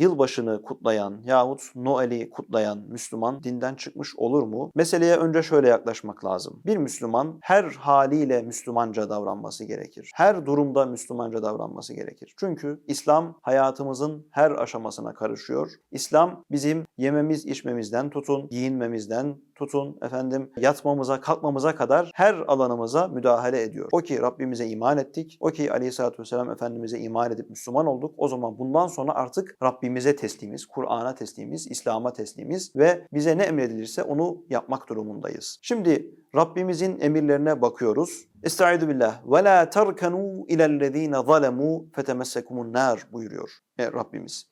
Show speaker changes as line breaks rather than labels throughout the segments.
yılbaşını kutlayan yahut Noel'i kutlayan Müslüman dinden çıkmış olur mu? Meseleye önce şöyle yaklaşmak lazım. Bir Müslüman her haliyle Müslümanca davranması gerekir. Her durumda Müslümanca davranması gerekir. Çünkü İslam hayatımızın her aşamasına karışıyor. İslam bizim yememiz içmemizden tutun, giyinmemizden tutun, efendim yatmamıza, kalkmamıza kadar her alanımıza müdahale ediyor. O ki Rabbimize iman ettik, o ki Aleyhisselatü Vesselam Efendimiz'e iman edip Müslüman olduk. O zaman bundan sonra artık Rabbimize teslimiz, Kur'an'a teslimiz, İslam'a teslimiz ve bize ne emredilirse onu yapmak durumundayız. Şimdi Rabbimizin emirlerine bakıyoruz. Estaizu billah. Ve la terkenu ilellezine zalemu fetemessekumun nar buyuruyor e, Rabbimiz.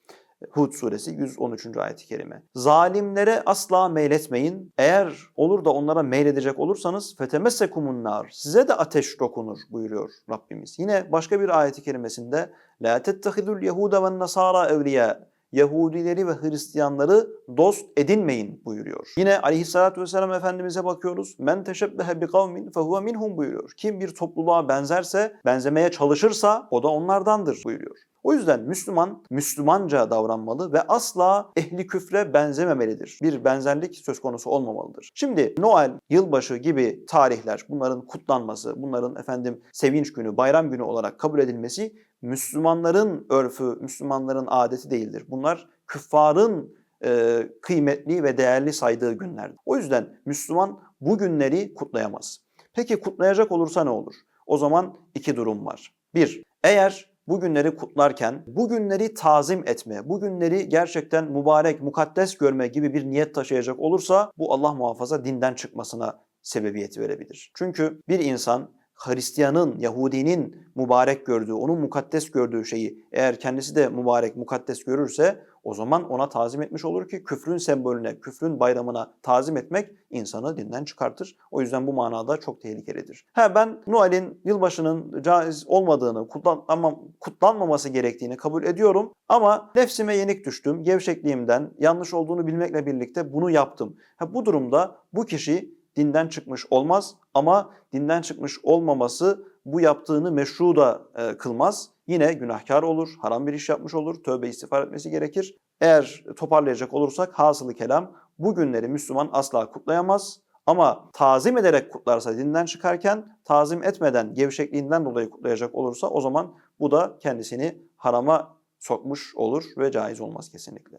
Hud suresi 113. ayet-i kerime. Zalimlere asla meyletmeyin. Eğer olur da onlara meyledecek olursanız fetemessekumun nar. Size de ateş dokunur buyuruyor Rabbimiz. Yine başka bir ayet-i kerimesinde la tettehidul yehude ve nasara evliya. Yahudileri ve Hristiyanları dost edinmeyin buyuruyor. Yine aleyhissalatü vesselam Efendimiz'e bakıyoruz. Men teşebbehe bi kavmin fehuve minhum buyuruyor. Kim bir topluluğa benzerse, benzemeye çalışırsa o da onlardandır buyuruyor. O yüzden Müslüman, Müslümanca davranmalı ve asla ehli küfre benzememelidir. Bir benzerlik söz konusu olmamalıdır. Şimdi Noel, yılbaşı gibi tarihler, bunların kutlanması, bunların efendim sevinç günü, bayram günü olarak kabul edilmesi Müslümanların örfü, Müslümanların adeti değildir. Bunlar küffarın e, kıymetli ve değerli saydığı günlerdir. O yüzden Müslüman bu günleri kutlayamaz. Peki kutlayacak olursa ne olur? O zaman iki durum var. Bir, eğer bu günleri kutlarken bu günleri tazim etme, bu günleri gerçekten mübarek, mukaddes görme gibi bir niyet taşıyacak olursa bu Allah muhafaza dinden çıkmasına sebebiyet verebilir. Çünkü bir insan Hristiyanın, Yahudinin mübarek gördüğü, onun mukaddes gördüğü şeyi eğer kendisi de mübarek, mukaddes görürse o zaman ona tazim etmiş olur ki küfrün sembolüne, küfrün bayramına tazim etmek insanı dinden çıkartır. O yüzden bu manada çok tehlikelidir. Ha ben Noel'in yılbaşının caiz olmadığını, kutlanmam, kutlanmaması gerektiğini kabul ediyorum ama nefsime yenik düştüm, gevşekliğimden yanlış olduğunu bilmekle birlikte bunu yaptım. Ha bu durumda bu kişi dinden çıkmış olmaz ama dinden çıkmış olmaması bu yaptığını meşru da e, kılmaz. Yine günahkar olur, haram bir iş yapmış olur, tövbe istiğfar etmesi gerekir. Eğer toparlayacak olursak hasılı kelam bu günleri Müslüman asla kutlayamaz. Ama tazim ederek kutlarsa dinden çıkarken tazim etmeden gevşekliğinden dolayı kutlayacak olursa o zaman bu da kendisini harama sokmuş olur ve caiz olmaz kesinlikle.